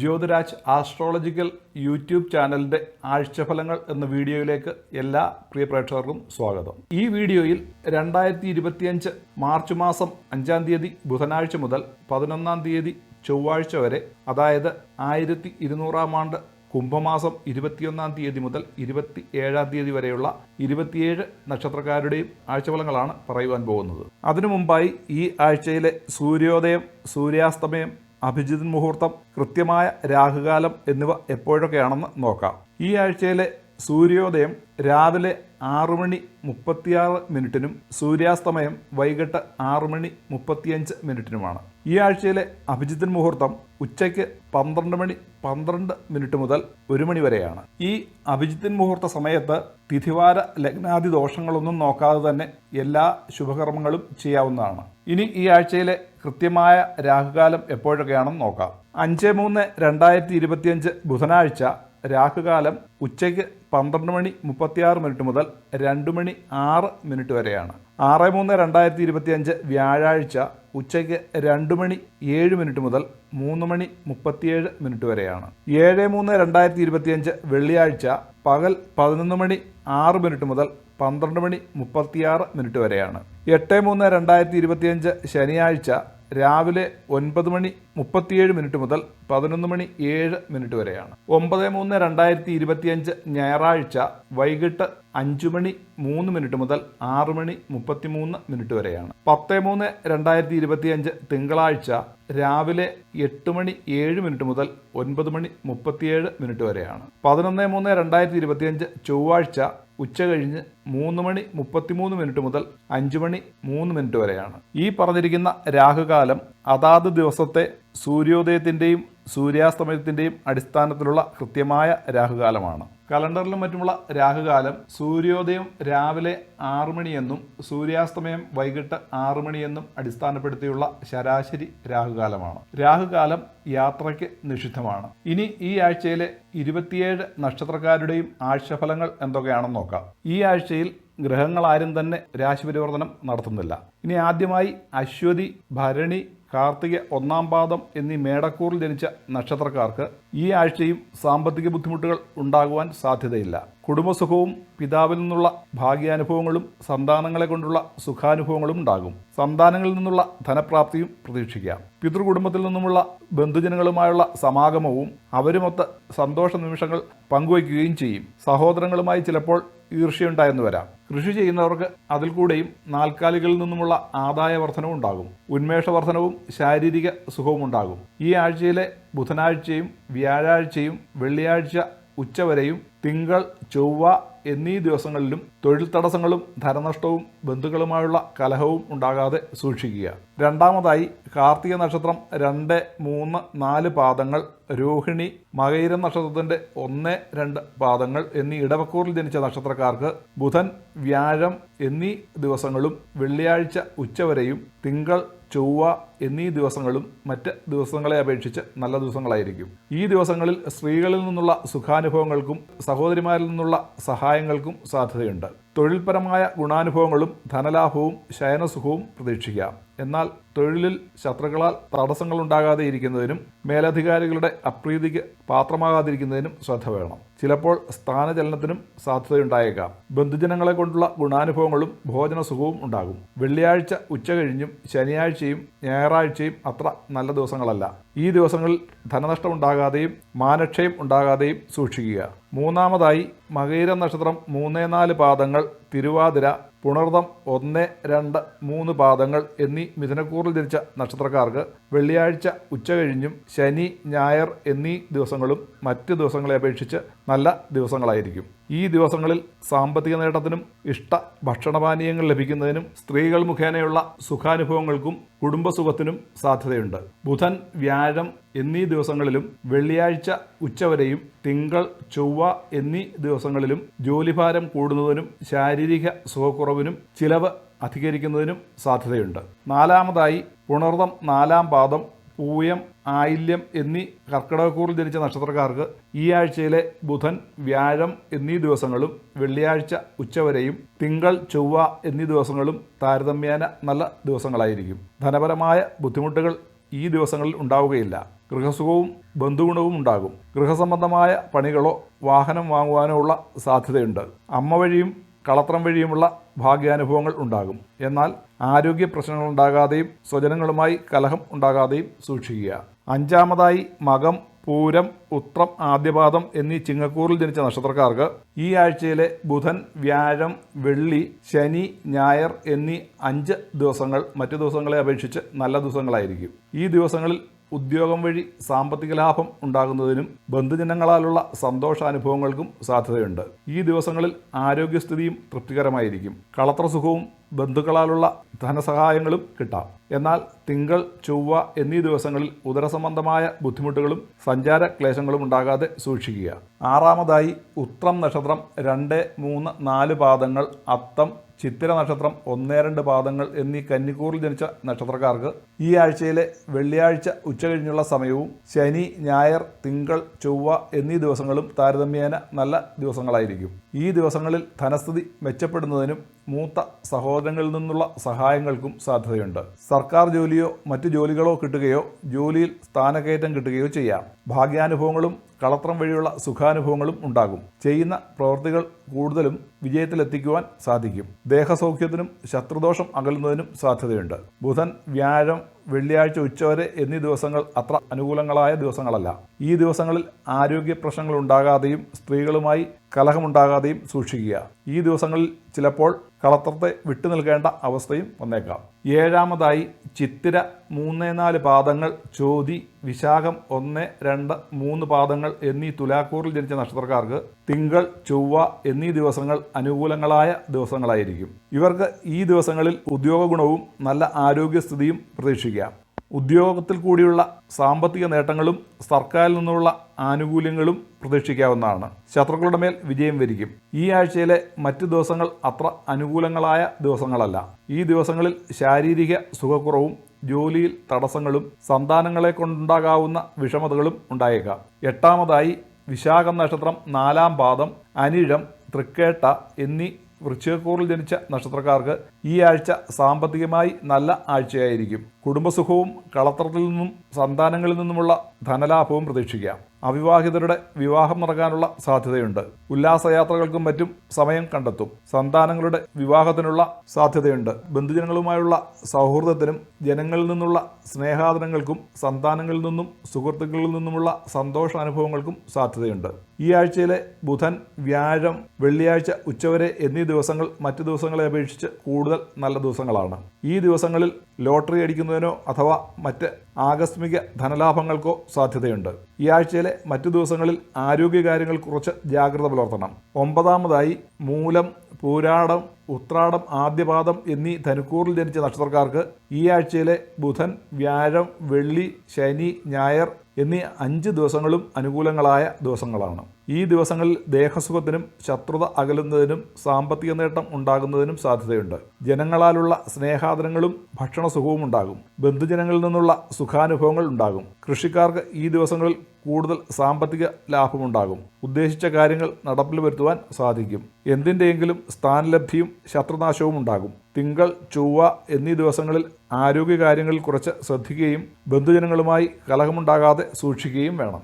Jyothiraj astrological YouTube ചാനലിന്റെ ആഴ്ചഫലങ്ങൾ എന്ന വീഡിയോയിലേക്ക് എല്ലാ പ്രിയ പ്രേക്ഷകർക്കും സ്വാഗതം. ഈ വീഡിയോയിൽ രണ്ടായിരത്തി ഇരുപത്തിയഞ്ച് മാർച്ച് മാസം അഞ്ചാം തീയതി ബുധനാഴ്ച മുതൽ പതിനൊന്നാം തീയതി ചൊവ്വാഴ്ച വരെ അതായത് ആയിരത്തി ഇരുന്നൂറാം ആണ്ട് കുംഭമാസം ഇരുപത്തിയൊന്നാം തീയതി മുതൽ ഇരുപത്തി ഏഴാം തീയതി വരെയുള്ള ഇരുപത്തിയേഴ് നക്ഷത്രക്കാരുടെയും ആഴ്ചഫലങ്ങളാണ് പറയുവാൻ പോകുന്നത്. അതിനു മുമ്പായി ഈ ആഴ്ചയിലെ സൂര്യോദയം സൂര്യാസ്തമയം അഭിജിത് മുഹൂർത്തം കൃത്യമായ രാഹുകാലം എന്നിവ എപ്പോഴൊക്കെയാണെന്ന് നോക്കാം. ഈ ആഴ്ചയിലെ സൂര്യോദയം രാവിലെ ആറു മണി മുപ്പത്തിയാറ് മിനിറ്റിനും സൂര്യാസ്തമയം വൈകിട്ട് ആറു മണി മുപ്പത്തിയഞ്ച് മിനിറ്റിനുമാണ്. ഈ ആഴ്ചയിലെ അഭിജിത്തിൻ മുഹൂർത്തം ഉച്ചയ്ക്ക് പന്ത്രണ്ട് മണി പന്ത്രണ്ട് മിനിറ്റ് മുതൽ ഒരു മണി വരെയാണ്. ഈ അഭിജിത്തിൻ മുഹൂർത്ത സമയത്ത് തിഥിവാര ലഗ്നാദി ദോഷങ്ങളൊന്നും നോക്കാതെ തന്നെ എല്ലാ ശുഭകർമ്മങ്ങളും ചെയ്യാവുന്നതാണ്. ഇനി ഈ ആഴ്ചയിലെ കൃത്യമായ രാഹുകാലം എപ്പോഴൊക്കെയാണെന്ന് നോക്കാം. അഞ്ച് മൂന്ന് രണ്ടായിരത്തി ഇരുപത്തിയഞ്ച് ബുധനാഴ്ച രാഹുകാലം ഉച്ചയ്ക്ക് പന്ത്രണ്ട് മണി മുപ്പത്തിയാറ് മിനിറ്റ് മുതൽ രണ്ട് മണി ആറ് മിനിറ്റ് വരെയാണ്. ആറ് മൂന്ന് രണ്ടായിരത്തി ഇരുപത്തിയഞ്ച് വ്യാഴാഴ്ച ഉച്ചയ്ക്ക് രണ്ട് മണി ഏഴ് മിനിറ്റ് മുതൽ മൂന്ന് മണി മുപ്പത്തിയേഴ് മിനിറ്റ് വരെയാണ്. ഏഴ് മൂന്ന് രണ്ടായിരത്തി ഇരുപത്തിയഞ്ച് വെള്ളിയാഴ്ച പകൽ പതിനൊന്ന് മണി ആറ് മിനിറ്റ് മുതൽ പന്ത്രണ്ട് മണി മുപ്പത്തിയാറ് മിനിറ്റ് വരെയാണ്. എട്ട് മൂന്ന് രണ്ടായിരത്തി ഇരുപത്തിയഞ്ച് ശനിയാഴ്ച രാവിലെ ഒൻപത് മണി മുപ്പത്തിയേഴ് മിനിറ്റ് മുതൽ പതിനൊന്ന് മണി ഏഴ് മിനിറ്റ് വരെയാണ്. ഒമ്പത് മൂന്ന് രണ്ടായിരത്തി ഇരുപത്തിയഞ്ച് ഞായറാഴ്ച വൈകിട്ട് അഞ്ചു മണി മൂന്ന് മിനിറ്റ് മുതൽ ആറ് മണി മുപ്പത്തിമൂന്ന് മിനിറ്റ് വരെയാണ്. പത്ത് മൂന്ന് രണ്ടായിരത്തി ഇരുപത്തിയഞ്ച് തിങ്കളാഴ്ച രാവിലെ എട്ട് മണി ഏഴ് മിനിറ്റ് മുതൽ ഒൻപത് മണി മുപ്പത്തിയേഴ് മിനിറ്റ് വരെയാണ്. പതിനൊന്ന് മൂന്ന് രണ്ടായിരത്തി ഇരുപത്തിയഞ്ച് ചൊവ്വാഴ്ച ഉച്ച കഴിഞ്ഞ് മൂന്ന് മണി മുപ്പത്തിമൂന്ന് മിനിറ്റ് മുതൽ അഞ്ച് മണി മൂന്ന് മിനിറ്റ് വരെയാണ്. ഈ പറഞ്ഞിരിക്കുന്ന രാഹുകാലം അതാത് ദിവസത്തെ സൂര്യോദയത്തിന്റെയും സൂര്യാസ്തമയത്തിന്റെയും അടിസ്ഥാനത്തിലുള്ള കൃത്യമായ രാഹുകാലമാണ്. കലണ്ടറിലും മറ്റുമുള്ള രാഹുകാലം സൂര്യോദയം രാവിലെ ആറു മണിയെന്നും സൂര്യാസ്തമയം വൈകിട്ട് ആറു മണിയെന്നും അടിസ്ഥാനപ്പെടുത്തിയുള്ള ശരാശരി രാഹുകാലമാണ്. രാഹുകാലം യാത്രയ്ക്ക് നിഷിദ്ധമാണ്. ഇനി ഈ ആഴ്ചയിലെ ഇരുപത്തിയേഴ് നക്ഷത്രക്കാരുടെയും ആഴ്ചഫലങ്ങൾ എന്തൊക്കെയാണെന്ന് നോക്കാം. ഈ ആഴ്ചയിൽ ഗ്രഹങ്ങളാരും തന്നെ രാശിപരിവർത്തനം നടത്തുന്നില്ല. ഇനി ആദ്യമായി അശ്വതി ഭരണി കാർത്തിക ഒന്നാം പാദം എന്നീ മേടക്കൂറിൽ ജനിച്ച നക്ഷത്രക്കാർക്ക് ഈ ആഴ്ചയും സാമ്പത്തിക ബുദ്ധിമുട്ടുകൾ ഉണ്ടാകുവാൻ സാധ്യതയില്ല. കുടുംബസുഖവും പിതാവിൽ നിന്നുള്ള ഭാഗ്യാനുഭവങ്ങളും സന്താനങ്ങളെ കൊണ്ടുള്ള സുഖാനുഭവങ്ങളും ഉണ്ടാകും. സന്താനങ്ങളിൽ നിന്നുള്ള ധനപ്രാപ്തിയും പ്രതീക്ഷിക്കാം. പിതൃകുടുംബത്തിൽ നിന്നുമുള്ള ബന്ധുജനങ്ങളുമായുള്ള സമാഗമവും അവരുമൊത്ത് സന്തോഷ നിമിഷങ്ങൾ പങ്കുവയ്ക്കുകയും ചെയ്യും. സഹോദരങ്ങളുമായി ചിലപ്പോൾ ഈർഷ്യയുണ്ടായെന്ന് വരാം. കൃഷി ചെയ്യുന്നവർക്ക് അതിൽ കൂടെയും നാൽക്കാലികളിൽ നിന്നുമുള്ള ആദായ വർധനവും ഉണ്ടാകും. ഉന്മേഷവർധനവും ശാരീരിക സുഖവും ഉണ്ടാകും. ഈ ആഴ്ചയിലെ ബുധനാഴ്ചയും വ്യാഴാഴ്ചയും വെള്ളിയാഴ്ച ഉച്ചവരെയും തിങ്കൾ ചൊവ്വ എന്നീ ദിവസങ്ങളിലും തൊഴിൽ തടസ്സങ്ങളും ധനനഷ്ടവും ബന്ധുക്കളുമായുള്ള കലഹവും ഉണ്ടാകാതെ സൂക്ഷിക്കുക. രണ്ടാമതായി കാർത്തിക നക്ഷത്രം രണ്ട് മൂന്ന് നാല് പാദങ്ങൾ രോഹിണി മകയിരം നക്ഷത്രത്തിന്റെ ഒന്ന് രണ്ട് പാദങ്ങൾ എന്നീ ഇടവക്കൂറിൽ ജനിച്ച നക്ഷത്രക്കാർക്ക് ബുധൻ വ്യാഴം എന്നീ ദിവസങ്ങളും വെള്ളിയാഴ്ച ഉച്ചവരെയും തിങ്കൾ ചൊവ്വ എന്നീ ദിവസങ്ങളും മറ്റ് ദിവസങ്ങളെ അപേക്ഷിച്ച് നല്ല ദിവസങ്ങളായിരിക്കും. ഈ ദിവസങ്ങളിൽ സ്ത്രീകളിൽ നിന്നുള്ള സുഖാനുഭവങ്ങൾക്കും സഹോദരിമാരിൽ നിന്നുള്ള സഹായങ്ങൾക്കും സാധ്യതയുണ്ട്. തൊഴിൽപരമായ ഗുണാനുഭവങ്ങളും ധനലാഭവും ശയനസുഖവും പ്രതീക്ഷിക്കാം. എന്നാൽ തൊഴിലിൽ ശത്രുക്കളാൽ തടസ്സങ്ങൾ ഉണ്ടാകാതെ ഇരിക്കുന്നതിനും മേലധികാരികളുടെ അപ്രീതിക്ക് പാത്രമാകാതിരിക്കുന്നതിനും ശ്രദ്ധ വേണം. ചിലപ്പോൾ സ്ഥാനചലനത്തിനും സാധ്യതയുണ്ടായേക്കാം. ബന്ധുജനങ്ങളെ കൊണ്ടുള്ള ഗുണാനുഭവങ്ങളും ഭോജനസുഖവും ഉണ്ടാകും. വെള്ളിയാഴ്ച ഉച്ച കഴിഞ്ഞും ശനിയാഴ്ചയും ഞായറാഴ്ചയും അത്ര നല്ല ദിവസങ്ങളല്ല. ഈ ദിവസങ്ങളിൽ ധനനഷ്ടം ഉണ്ടാകാതെയും മാനക്ഷയം ഉണ്ടാകാതെയും സൂക്ഷിക്കുക. മൂന്നാമതായി മകൈര നക്ഷത്രം മൂന്നേ നാല് പാദങ്ങൾ തിരുവാതിര പുണർദം ഒന്ന് രണ്ട് മൂന്ന് പാദങ്ങൾ എന്നീ മിഥുനക്കൂറിൽ ജനിച്ച നക്ഷത്രക്കാർക്ക് വെള്ളിയാഴ്ച ഉച്ച കഴിഞ്ഞും ശനി ഞായർ എന്നീ ദിവസങ്ങളും മറ്റ് ദിവസങ്ങളെ അപേക്ഷിച്ച് നല്ല ദിവസങ്ങളായിരിക്കും. ഈ ദിവസങ്ങളിൽ സാമ്പത്തിക നേട്ടത്തിനും ഇഷ്ട ഭക്ഷണപാനീയങ്ങൾ ലഭിക്കുന്നതിനും സ്ത്രീകൾ മുഖേനയുള്ള സുഖാനുഭവങ്ങൾക്കും കുടുംബസുഖത്തിനും സാധ്യതയുണ്ട്. ബുധൻ വ്യാഴം എന്നീ ദിവസങ്ങളിലും വെള്ളിയാഴ്ച ഉച്ചവരെയും തിങ്കൾ ചൊവ്വ എന്നീ ദിവസങ്ങളിലും ജോലിഭാരം കൂടുന്നതിനും ശാരീരിക സുഖക്കുറവിനും ചിലവ് അധികരിക്കുന്നതിനും സാധ്യതയുണ്ട്. നാലാമതായി പുണർദം നാലാം പാദം പൂയം ആയില്യം എന്നീ കർക്കിടകക്കൂറിൽ ജനിച്ച നക്ഷത്രക്കാർക്ക് ഈ ആഴ്ചയിലെ ബുധൻ വ്യാഴം എന്നീ ദിവസങ്ങളും വെള്ളിയാഴ്ച ഉച്ചവരെയും തിങ്കൾ ചൊവ്വ എന്നീ ദിവസങ്ങളും താരതമ്യേന നല്ല ദിവസങ്ങളായിരിക്കും. ധനപരമായ ബുദ്ധിമുട്ടുകൾ ഈ ദിവസങ്ങളിൽ ഉണ്ടാവുകയില്ല. ഗൃഹസുഖവും ബന്ധുഗുണവും ഉണ്ടാകും. ഗൃഹസംബന്ധമായ പണികളോ വാഹനം വാങ്ങുവാനോ ഉള്ള സാധ്യതയുണ്ട്. അമ്മ വഴിയും കളത്രം വഴിയുമുള്ള ഭാഗ്യാനുഭവങ്ങൾ ഉണ്ടാകും. എന്നാൽ ആരോഗ്യ പ്രശ്നങ്ങൾ ഉണ്ടാകാതെയും സ്വജനങ്ങളുമായി കലഹം ഉണ്ടാകാതെയും സൂക്ഷിക്കുക. അഞ്ചാമതായി മകം പൂരം ഉത്രം ആദ്യപാദം എന്നീ ചിങ്ങക്കൂറിൽ ജനിച്ച നക്ഷത്രക്കാർക്ക് ഈ ആഴ്ചയിലെ ബുധൻ വ്യാഴം വെള്ളി ശനി ഞായർ എന്നീ അഞ്ച് ദിവസങ്ങൾ മറ്റു ദിവസങ്ങളെ അപേക്ഷിച്ച് നല്ല ദിവസങ്ങളായിരിക്കും. ഈ ദിവസങ്ങളിൽ ഉദ്യോഗം വഴി സാമ്പത്തിക ലാഭം ഉണ്ടാകുന്നതിനും ബന്ധുജനങ്ങളാലുള്ള സന്തോഷാനുഭവങ്ങൾക്കും സാധ്യതയുണ്ട്. ഈ ദിവസങ്ങളിൽ ആരോഗ്യസ്ഥിതിയും തൃപ്തികരമായിരിക്കും. കളത്രസുഖവും ബന്ധുക്കളാലുള്ള ധനസഹായങ്ങളും കിട്ടാം. എന്നാൽ തിങ്കൾ ചൊവ്വ എന്നീ ദിവസങ്ങളിൽ ഉദരസംബന്ധമായ ബുദ്ധിമുട്ടുകളും സഞ്ചാര ക്ലേശങ്ങളും ഉണ്ടാകാതെ സൂക്ഷിക്കുക. ആറാമതായി ഉത്രം നക്ഷത്രം രണ്ട് മൂന്ന് നാല് പാദങ്ങൾ അത്തം ചിത്തിര നക്ഷത്രം ഒന്ന് രണ്ട് പാദങ്ങൾ എന്നീ കന്നിക്കൂറിൽ ജനിച്ച നക്ഷത്രക്കാർക്ക് ഈ ആഴ്ചയിലെ വെള്ളിയാഴ്ച ഉച്ചകഴിഞ്ഞുള്ള സമയവും ശനി ഞായർ തിങ്കൾ ചൊവ്വ എന്നീ ദിവസങ്ങളും താരതമ്യേന നല്ല ദിവസങ്ങളായിരിക്കും. ഈ ദിവസങ്ങളിൽ ധനസ്ഥിതി മെച്ചപ്പെടുന്നതിനും മൂത്ത സഹോദരങ്ങളിൽ നിന്നുള്ള സഹായങ്ങൾക്കും സാധ്യതയുണ്ട്. സർക്കാർ ജോലിയോ മറ്റു ജോലികളോ കിട്ടുകയോ ജോലിയിൽ സ്ഥാനക്കയറ്റം കിട്ടുകയോ ചെയ്യാം. ഭാഗ്യാനുഭവങ്ങളും കളത്രം വഴിയുള്ള സുഖാനുഭവങ്ങളും ഉണ്ടാകും. ചെയ്യുന്ന പ്രവൃത്തികൾ കൂടുതലും വിജയത്തിലെത്തിക്കുവാൻ സാധിക്കും. ദേഹസൗഖ്യത്തിനും ശത്രുദോഷം അകലുന്നതിനും സാധ്യതയുണ്ട്. ബുധൻ വ്യാഴം വെള്ളിയാഴ്ച ഉച്ചവരെ എന്നീ ദിവസങ്ങൾ അത്ര അനുകൂലങ്ങളായ ദിവസങ്ങളല്ല. ഈ ദിവസങ്ങളിൽ ആരോഗ്യ പ്രശ്നങ്ങൾ ഉണ്ടാകാതെയും സ്ത്രീകളുമായി കലഹമുണ്ടാകാതെയും സൂക്ഷിക്കുക. ഈ ദിവസങ്ങളിൽ ചിലപ്പോൾ കളത്രത്തെ വിട്ടു നിൽക്കേണ്ട അവസ്ഥയും വന്നേക്കാം. ഏഴാമതായി ചിത്തിര മൂന്ന് നാല് പാദങ്ങൾ ചോതി വിശാഖം ഒന്ന് രണ്ട് മൂന്ന് പാദങ്ങൾ എന്നീ തുലാക്കൂറിൽ ജനിച്ച നക്ഷത്രക്കാർക്ക് തിങ്കൾ ചൊവ്വ എന്നീ ദിവസങ്ങൾ അനുകൂലങ്ങളായ ദിവസങ്ങളായിരിക്കും. ഇവർക്ക് ഈ ദിവസങ്ങളിൽ ഉദ്യോഗ ഗുണവും നല്ല ആരോഗ്യസ്ഥിതിയും പ്രതീക്ഷിക്കാം. ഉദ്യോഗത്തിൽ കൂടിയുള്ള സാമ്പത്തിക നേട്ടങ്ങളും സർക്കാരിൽ നിന്നുള്ള ആനുകൂല്യങ്ങളും പ്രതീക്ഷിക്കാവുന്നതാണ്. ശത്രുക്കളുടെ മേൽ വിജയം വരിക്കും. ഈ ആഴ്ചയിലെ മറ്റ് ദിവസങ്ങൾ അത്ര അനുകൂലങ്ങളായ ദിവസങ്ങളല്ല. ഈ ദിവസങ്ങളിൽ ശാരീരിക സുഖക്കുറവും ജോലിയിൽ തടസ്സങ്ങളും സന്താനങ്ങളെ കൊണ്ടുണ്ടാകാവുന്ന വിഷമതകളും ഉണ്ടായേക്കാം. എട്ടാമതായി വിശാഖം നക്ഷത്രം നാലാം പാദം അനിഴം തൃക്കേട്ട എന്നീ വൃശ്ചികക്കൂറിൽ ജനിച്ച നക്ഷത്രക്കാർക്ക് ഈ ആഴ്ച സാമ്പത്തികമായി നല്ല ആഴ്ചയായിരിക്കും. കുടുംബസുഖവും കളത്രത്തിൽ നിന്നും സന്താനങ്ങളിൽ നിന്നുമുള്ള ധനലാഭവും പ്രതീക്ഷിക്കാം. അവിവാഹിതരുടെ വിവാഹം നടക്കാനുള്ള സാധ്യതയുണ്ട്. ഉല്ലാസയാത്രകൾക്കും മറ്റും സമയം കണ്ടെത്തും. സന്താനങ്ങളുടെ വിവാഹത്തിനുള്ള സാധ്യതയുണ്ട്. ബന്ധുജനങ്ങളുമായുള്ള സൗഹൃദത്തിനും ജനങ്ങളിൽ നിന്നുള്ള സ്നേഹാദരങ്ങൾക്കും സന്താനങ്ങളിൽ നിന്നും സുഹൃത്തുക്കളിൽ നിന്നുമുള്ള സന്തോഷ അനുഭവങ്ങൾക്കും സാധ്യതയുണ്ട്. ഈ ആഴ്ചയിലെ ബുധൻ വ്യാഴം വെള്ളിയാഴ്ച ഉച്ചവരെ എന്നീ ദിവസങ്ങൾ മറ്റു ദിവസങ്ങളെ അപേക്ഷിച്ച് കൂടുതൽ നല്ല ദിവസങ്ങളാണ്. ഈ ദിവസങ്ങളിൽ ലോട്ടറി അടിക്കുന്നതിനോ അഥവാ മറ്റ് ആകസ്മിക ധനലാഭങ്ങൾക്കോ സാധ്യതയുണ്ട്. ഈ ആഴ്ചയിലെ മറ്റു ദിവസങ്ങളിൽ ആരോഗ്യകാര്യങ്ങൾ കുറച്ച് ജാഗ്രത പുലർത്തണം. ഒമ്പതാമതായി മൂലം പൂരാടം ഉത്രാടം ആദ്യപാദം എന്നീ ധനുക്കൂറിൽ ജനിച്ച നക്ഷത്രക്കാർക്ക് ഈ ആഴ്ചയിലെ ബുധൻ വ്യാഴം വെള്ളി ശനി ഞായർ എന്നീ അഞ്ച് ദിവസങ്ങളും അനുകൂലങ്ങളായ ദിവസങ്ങളാണ്. ഈ ദിവസങ്ങളിൽ ദേഹസുഖത്തിനും ശത്രുത അകലുന്നതിനും സാമ്പത്തിക നേട്ടം ഉണ്ടാകുന്നതിനും സാധ്യതയുണ്ട്. ജനങ്ങളാലുള്ള സ്നേഹാദരങ്ങളും ഭക്ഷണസുഖവും ഉണ്ടാകും. ബന്ധുജനങ്ങളിൽ നിന്നുള്ള സുഖാനുഭവങ്ങൾ ഉണ്ടാകും. കൃഷിക്കാർക്ക് ഈ ദിവസങ്ങളിൽ കൂടുതൽ സാമ്പത്തിക ലാഭമുണ്ടാകും. ഉദ്ദേശിച്ച കാര്യങ്ങൾ നടപ്പിൽ വരുത്തുവാൻ സാധിക്കും. എന്തിന്റെയെങ്കിലും സ്ഥാനലബ്ധിയും ശത്രുനാശവും ഉണ്ടാകും. തിങ്കൾ ചൊവ്വ എന്നീ ദിവസങ്ങളിൽ ആരോഗ്യകാര്യങ്ങളിൽ കുറച്ച് ശ്രദ്ധിക്കുകയും ബന്ധുജനങ്ങളുമായി കലഹമുണ്ടാകാതെ സൂക്ഷിക്കുകയും വേണം.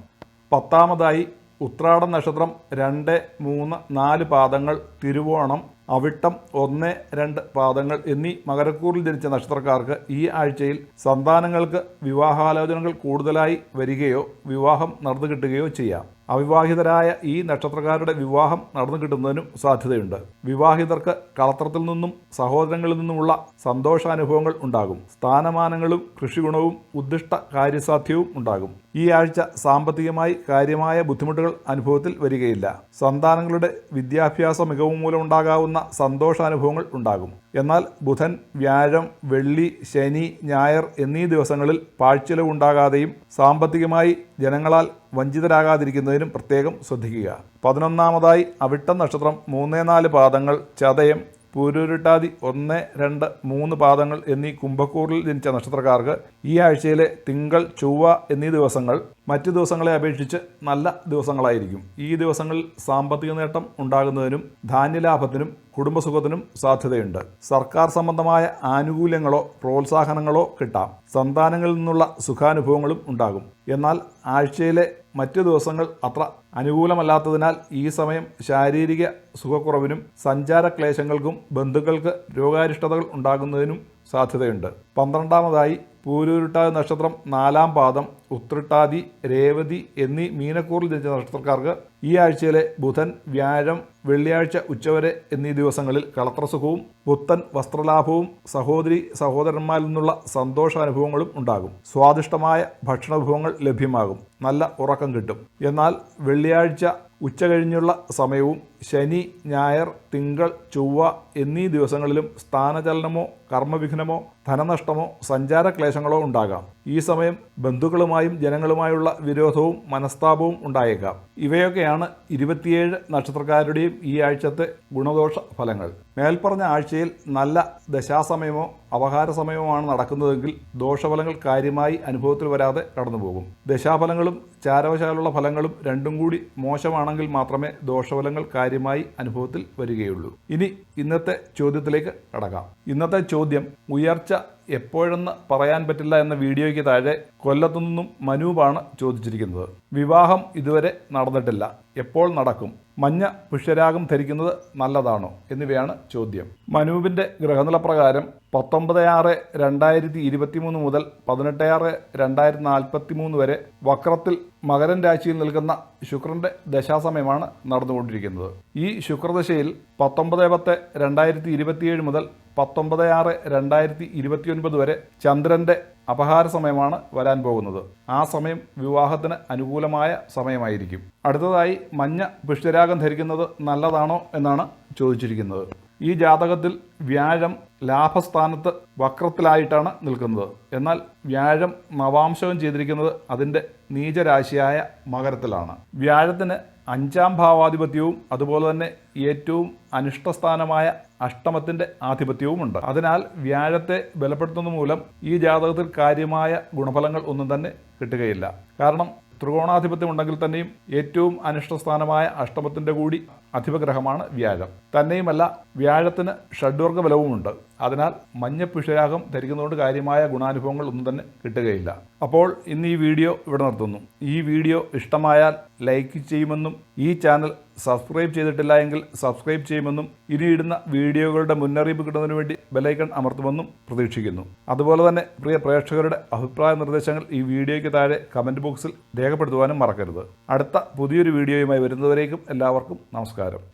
പത്താമതായി ഉത്രാടം നക്ഷത്രം രണ്ട് മൂന്ന് നാല് പാദങ്ങൾ തിരുവോണം അവിട്ടം ഒന്ന് രണ്ട് പാദങ്ങൾ എന്നീ മകരക്കൂറിൽ ജനിച്ച നക്ഷത്രക്കാർക്ക് ഈ ആഴ്ചയിൽ സന്താനങ്ങൾക്ക് വിവാഹാലോചനകൾ കൂടുതലായി വരികയോ വിവാഹം നടന്നു കിട്ടുകയോ ചെയ്യാം. അവിവാഹിതരായ ഈ നക്ഷത്രക്കാരുടെ വിവാഹം നടന്നു കിട്ടുന്നതിനും സാധ്യതയുണ്ട്. വിവാഹിതർക്ക് കളത്രത്തിൽ നിന്നും സഹോദരങ്ങളിൽ നിന്നുമുള്ള സന്തോഷാനുഭവങ്ങൾ ഉണ്ടാകും. സ്ഥാനമാനങ്ങളും കൃഷിഗുണവും ഉദ്ദിഷ്ട കാര്യസാധ്യവും ഉണ്ടാകും. ഈ ആഴ്ച സാമ്പത്തികമായി കാര്യമായ ബുദ്ധിമുട്ടുകൾ അനുഭവത്തിൽ വരികയില്ല. സന്താനങ്ങളുടെ വിദ്യാഭ്യാസ മികവ് മൂലമുണ്ടാകാവുന്ന സന്തോഷാനുഭവങ്ങൾ ഉണ്ടാകും. എന്നാൽ ബുധൻ വ്യാഴം വെള്ളി ശനി ഞായർ എന്നീ ദിവസങ്ങളിൽ പാഴ്ചിലവുണ്ടാകാതെയും സാമ്പത്തികമായി ജനങ്ങളാൽ വഞ്ചിതരാകാതിരിക്കുന്നതിനും പ്രത്യേകം ശ്രദ്ധിക്കുക. പതിനൊന്നാമതായി അവിട്ടം നക്ഷത്രം മൂന്നേ നാല് പാദങ്ങൾ ചതയം പൂരൂരിട്ടാതി ഒന്ന് രണ്ട് മൂന്ന് പാദങ്ങൾ എന്നീ കുംഭക്കൂറിൽ ജനിച്ച നക്ഷത്രക്കാർക്ക് ഈ ആഴ്ചയിലെ തിങ്കൾ ചൊവ്വ എന്നീ ദിവസങ്ങൾ മറ്റു ദിവസങ്ങളെ അപേക്ഷിച്ച് നല്ല ദിവസങ്ങളായിരിക്കും. ഈ ദിവസങ്ങളിൽ സാമ്പത്തിക നേട്ടം ഉണ്ടാകുന്നതിനും ധാന്യലാഭത്തിനും കുടുംബസുഖത്തിനും സാധ്യതയുണ്ട്. സർക്കാർ സംബന്ധമായ ആനുകൂല്യങ്ങളോ പ്രോത്സാഹനങ്ങളോ കിട്ടാം. സന്താനങ്ങളിൽ നിന്നുള്ള സുഖാനുഭവങ്ങളും ഉണ്ടാകും. എന്നാൽ ആഴ്ചയിലെ മറ്റ് ദിവസങ്ങൾ അത്ര അനുകൂലമല്ലാത്തതിനാൽ ഈ സമയം ശാരീരിക സുഖക്കുറവിനും സഞ്ചാരക്ലേശങ്ങൾക്കും ബന്ധുക്കൾക്ക് രോഗാരിഷ്ടതകൾ ഉണ്ടാകുന്നതിനും സാധ്യതയുണ്ട്. പന്ത്രണ്ടാമതായി പൂരൂരുട്ടാതി നക്ഷത്രം നാലാം പാദം ഉത്രട്ടാതി രേവതി എന്നീ മീനക്കൂറിൽ ജനിച്ച നക്ഷത്രക്കാർക്ക് ഈ ആഴ്ചയിലെ ബുധൻ വ്യാഴം വെള്ളിയാഴ്ച ഉച്ചവരെ എന്നീ ദിവസങ്ങളിൽ കളത്രസുഖവും പുത്തൻ വസ്ത്രലാഭവും സഹോദരി സഹോദരന്മാരിൽ നിന്നുള്ള സന്തോഷാനുഭവങ്ങളും ഉണ്ടാകും. സ്വാദിഷ്ടമായ ഭക്ഷണവിഭവങ്ങൾ ലഭ്യമാകും. നല്ല ഉറക്കം കിട്ടും. എന്നാൽ വെള്ളിയാഴ്ച ഉച്ച കഴിഞ്ഞുള്ള സമയവും ശനി ഞായർ തിങ്കൾ ചൊവ്വ എന്നീ ദിവസങ്ങളിലും സ്ഥാനചലനമോ കർമ്മവിഘ്നമോ ധനനഷ്ടമോ സഞ്ചാരക്ലേശങ്ങളോ ഉണ്ടാകാം. ഈ സമയം ബന്ധുക്കളുമായും ജനങ്ങളുമായുള്ള വിരോധവും മനസ്താപവും ഉണ്ടായേക്കാം. ഇവയൊക്കെയാണ് ഇരുപത്തിയേഴ് നക്ഷത്രക്കാരുടെയും ഈ ആഴ്ചത്തെ ഗുണദോഷ ഫലങ്ങൾ. മേൽപ്പറഞ്ഞ ആഴ്ചയിൽ നല്ല ദശാസമയമോ അപഹാര സമയമോ നടക്കുന്നതെങ്കിൽ ദോഷഫലങ്ങൾ കാര്യമായി അനുഭവത്തിൽ വരാതെ കടന്നുപോകും. ദശാഫലങ്ങളും ചാരവശാലുള്ള ഫലങ്ങളും രണ്ടും കൂടി മോശമാണെങ്കിൽ മാത്രമേ ദോഷഫലങ്ങൾ കാര്യമായി അനുഭവത്തിൽ വരികയുള്ളൂ. ഇനി ഇന്നത്തെ ചോദ്യത്തിലേക്ക് കടക്കാം. ഇന്നത്തെ ചോദ്യം ഉയർച്ച എപ്പോഴെന്ന് പറയാൻ പറ്റില്ല എന്ന വീഡിയോയ്ക്ക് താഴെ കൊല്ലത്തു നിന്നും മനൂപാണ് ചോദിച്ചിരിക്കുന്നത്. വിവാഹം ഇതുവരെ നടന്നിട്ടില്ല. എപ്പോൾ നടക്കും? മഞ്ഞ പുഷ്യരാഗം ധരിക്കുന്നത് നല്ലതാണോ? എന്നിവയാണ് ചോദ്യം. മനൂപിന്റെ ഗ്രഹനില പ്രകാരം പത്തൊമ്പത് ആറ് രണ്ടായിരത്തി ഇരുപത്തി മൂന്ന് മുതൽ പതിനെട്ട് ആറ് രണ്ടായിരത്തി നാൽപ്പത്തി മൂന്ന് വരെ വക്രത്തിൽ മകരൻ രാശിയിൽ നിൽക്കുന്ന ശുക്രന്റെ ദശാസമയമാണ് നടന്നുകൊണ്ടിരിക്കുന്നത്. ഈ ശുക്രദശയിൽ പത്തൊമ്പത് പത്ത് രണ്ടായിരത്തി ഇരുപത്തിയേഴ് മുതൽ പത്തൊമ്പത് ആറ് രണ്ടായിരത്തി ഇരുപത്തിയൊൻപത് വരെ ചന്ദ്രന്റെ അപഹാര സമയമാണ് വരാൻ പോകുന്നത്. ആ സമയം വിവാഹത്തിന് അനുകൂലമായ സമയമായിരിക്കും. അടുത്തതായി മഞ്ഞ പുഷ്യരാഗം ധരിക്കുന്നത് നല്ലതാണോ എന്നാണ് ചോദിച്ചിരിക്കുന്നത്. ഈ ജാതകത്തിൽ വ്യാഴം ലാഭസ്ഥാനത്ത് വക്രത്തിലായിട്ടാണ് നിൽക്കുന്നത്. എന്നാൽ വ്യാഴം നവാംശവും ചെയ്തിരിക്കുന്നത് അതിന്റെ നീചരാശിയായ മകരത്തിലാണ്. വ്യാഴത്തിന് അഞ്ചാം ഭാവാധിപത്യവും അതുപോലെ തന്നെ ഏറ്റവും അനിഷ്ടസ്ഥാനമായ അഷ്ടമത്തിന്റെ ആധിപത്യവുമുണ്ട്. അതിനാൽ വ്യാഴത്തെ ബലപ്പെടുത്തുന്ന മൂലം ഈ ജാതകത്തിൽ കാര്യമായ ഗുണഫലങ്ങൾ ഒന്നും തന്നെ കിട്ടുകയില്ല. കാരണം ത്രികോണാധിപത്യം ഉണ്ടെങ്കിൽ തന്നെയും ഏറ്റവും അനിഷ്ടസ്ഥാനമായ അഷ്ടമത്തിന്റെ കൂടി അധിപഗ്രഹമാണ് വ്യാഴം. തന്നെയുമല്ല വ്യാഴത്തിന് ഷഡ്വർഗ ബലവുമുണ്ട്. അതിനാൽ മഞ്ഞപ്പുഷരാഗം ധരിക്കുന്നതുകൊണ്ട് കാര്യമായ ഗുണാനുഭവങ്ങൾ ഒന്നും തന്നെ കിട്ടുകയില്ല. അപ്പോൾ ഇന്ന് ഈ വീഡിയോ ഇവിടെ നിർത്തുന്നു. ഈ വീഡിയോ ഇഷ്ടമായാൽ ലൈക്ക് ചെയ്യുമെന്നും ഈ ചാനൽ സബ്സ്ക്രൈബ് ചെയ്തിട്ടില്ല എങ്കിൽ സബ്സ്ക്രൈബ് ചെയ്യുമെന്നും ഇനിയിടുന്ന വീഡിയോകളുടെ മുന്നറിയിപ്പ് കിട്ടുന്നതിന് വേണ്ടി ബെലൈക്കൺ അമർത്തുമെന്നും പ്രതീക്ഷിക്കുന്നു. അതുപോലെ തന്നെ പ്രിയ പ്രേക്ഷകരുടെ അഭിപ്രായ നിർദ്ദേശങ്ങൾ ഈ വീഡിയോയ്ക്ക് താഴെ കമന്റ് ബോക്സിൽ രേഖപ്പെടുത്തുവാനും മറക്കരുത്. അടുത്ത പുതിയൊരു വീഡിയോയുമായി വരുന്നവരേക്കും എല്ലാവർക്കും നമസ്കാരം.